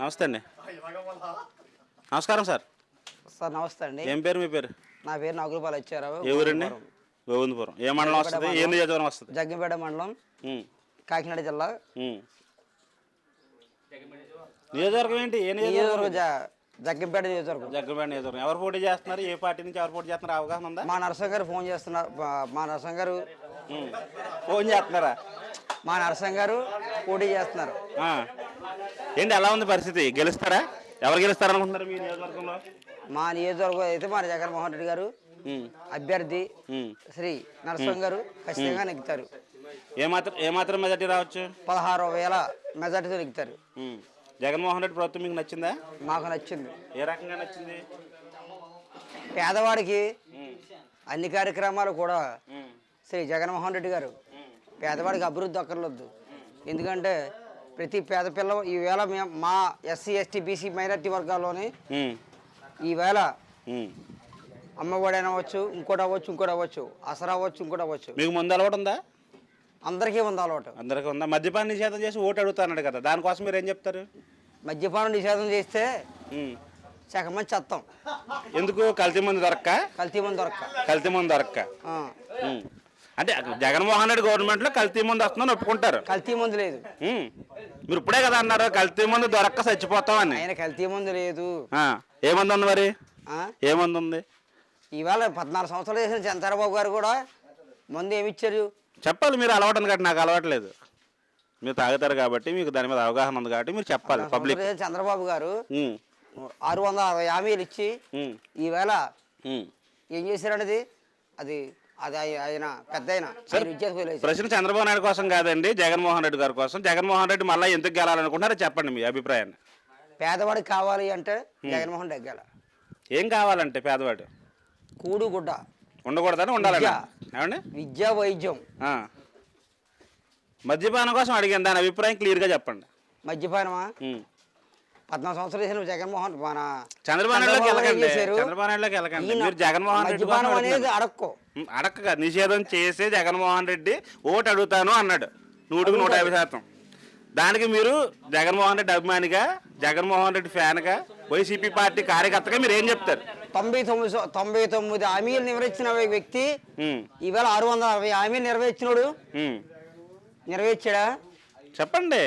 నమస్తే అండి. నమస్కారం సార్. సార్ నమస్తే అండి. ఏం పేరు మీ పేరు? నా పేరు నాగులపాలు వచ్చారావు ఏ ఊరండి? గోవిందపురం. ఏ మండలం వస్తుంది? ఏ నియోజకవర్గం వస్తుంది? జగ్గంపేట మండలం. కాకినాడ జిల్లా. నియోజకవర్గం ఏంటి? ఏ నియోజకవర్గం? జగ్గంపేట నియోజకవర్గం. జగ్గంపేట నియోజకవర్గం. ఎవరు పోటీ చేస్తున్నారు? ఏ పార్టీ నుంచి ఎవరు పోటీ చేస్తున్నారు? అవగాహన ఉందా? మా నరసింహ గారు ఫోన్ చేస్తున్నారు మా- నరసింహ గారు. ఫోన్ చేస్తున్నారా? మా నరసింహ గారు పోటీ చేస్తున్నారు. ఆ. ఏంటి ఎలా ఉంది పరిస్థితి? గెలుస్తారా ఎవరు గెలుస్తారు అనుకుంటున్నారు మీ నియోజకవర్గంలో? మా నియోజకవర్గం అయితే మా జగన్మోహన్ రెడ్డి గారు అభ్యర్థి. శ్రీ నరసింహ గారు ఖచ్చితంగా నెగ్గుతారు. ఏమాత్రం ఏమాత్రం మెజార్టీ రావచ్చు? పదహారు వేల మెజార్టీతో నెగ్గుతారు. జగన్మోహన్ రెడ్డి ప్రభుత్వం మీకు నచ్చిందా? మాకు నచ్చింది. ఏ రకంగా నచ్చింది? పేదవాడికి అన్ని కార్యక్రమాలు కూడా శ్రీ జగన్మోహన్ రెడ్డి గారు. పేదవాడికి అభివృద్ధి అక్కర్లేదు ఎందుకంటే ప్రతి పేద పిల్ల ఈవేళ మేము మా ఎస్సీ ఎస్టీ బీసీ మైనార్టీ వర్గాల్లోని ఈవేళ. అమ్మఒడి అవ్వచ్చు ఇంకోటి అవ్వచ్చు ఇంకోటి అవ్వచ్చు అసలు అవ్వచ్చు ఇంకోటి అవ్వచ్చు. మీకు ముందు అలవాటు ఉందా? అందరికీ ఉంది అలవాటు. అందరికీ ఉందా? మద్యపాన నిషేధం చేసి ఓటు అడుగుతాన్నాడు కదా దానికోసం మీరు ఏం చెప్తారు? మద్యపానం నిషేధం చేస్తే ఉమ్. సగం మంది చెత్తాం. ఎందుకు? కల్తీ మంది దొరక్క? కల్తీ మంది దొరక్క. కల్తీ మంది దొరక్క. అంటే జగన్మోహన్ రెడ్డి గవర్నమెంట్లో కల్తీ మంది వస్తుందని ఒప్పుకుంటారు కల్తీ మందు లేదు. మీరు ఇప్పుడే కదా అన్నారు కల్తీ మంది దొరక్క చచ్చిపోతామని ఆయన కల్తీ మందు లేదు ఆ. ఏ మంది ఉంది మరి ఆ, ఏ మంది ఉంది ఈవేళ పద్నాలుగు సంవత్సరాలు చేసిన చంద్రబాబు గారు కూడా మందు ఏమి ఇచ్చారు చెప్పాలి మీరు అలవాటు ఉంది కాబట్టి నాకు అలవాట్లేదు మీరు తాగుతారు కాబట్టి మీకు దాని మీద అవగాహన ఉంది కాబట్టి మీరు చెప్పాలి పబ్లిక్ చంద్రబాబు గారు. ఆరు వందల అరవై హామీలు ఇచ్చి. ఈవేళ. ఏం చేశారనేది అది అది ఆయ- ఆయన పెద్ద. ప్రశ్న చంద్రబాబు నాయుడు కోసం కాదండి జగన్మోహన్ రెడ్డి గారి కోసం. జగన్మోహన్ రెడ్డి మళ్ళీ ఎందుకు గెలాలనుకుంటున్నారో చెప్పండి మీ అభిప్రాయాన్ని. పేదవాడికి కావాలి అంటే జగన్మోహన్ రెడ్డి ఎగ్గాల ఏం కావాలంటే పేదవాడు? కూడు గుడ్డ ఉండకూడదని ఉండాలండి. విద్య. ఏమండి? విద్య వైద్యం. మద్యపానం కోసం అడిగాను దాని అభిప్రాయం క్లియర్గా చెప్పండి. మద్యపానమా. పద్నాలుగు సంవత్సరాలు చేసిన జగన్మోహన్ మన చంద్రబాబు నాయుడులోకి చంద్రబాబు వెళ్ళకండి? చంద్రబాబు నాయుడులోకి మీరు జగన్మోహన్ రెడ్డి అనేది. అడక్కో. నిషేధం చేసి జగన్మోహన్ రెడ్డి ఓటు అడుగుతాను అన్నాడు. నూటికి నూట యాభై శాతం. దానికి మీరు జగన్మోహన్ రెడ్డి అభిమానిగా జగన్మోహన్ రెడ్డి ఫ్యాన్గా వైసీపీ పార్టీ కార్యకర్తగా మీరు ఏం చెప్తారు? తొంభై తొమ్మిది తొంభై తొమ్మిది హామీలు నెరవేర్చిన వ్యక్తి ఈవేళ ఆరు వందల అరవై హామీలు నెరవేర్చినోడు. నెరవేర్చాడా? చెప్పండి.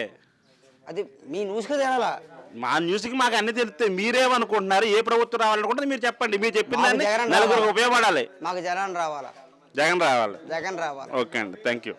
అది మీ న్యూస్కి తేలాలా మా న్యూస్కి మాకు అన్ని తెలుస్తాయి. మీరేమనుకుంటున్నారు? ఏ ప్రభుత్వం రావాలనుకుంటే మీరు చెప్పండి. మీరు చెప్పిన దాన్ని నలుగురు. ఉపయోగపడాలి. మాకు జగన్ రావాలా? జగన్ రావాలి. జగన్ రావాలి. ఓకే అండి. Thank you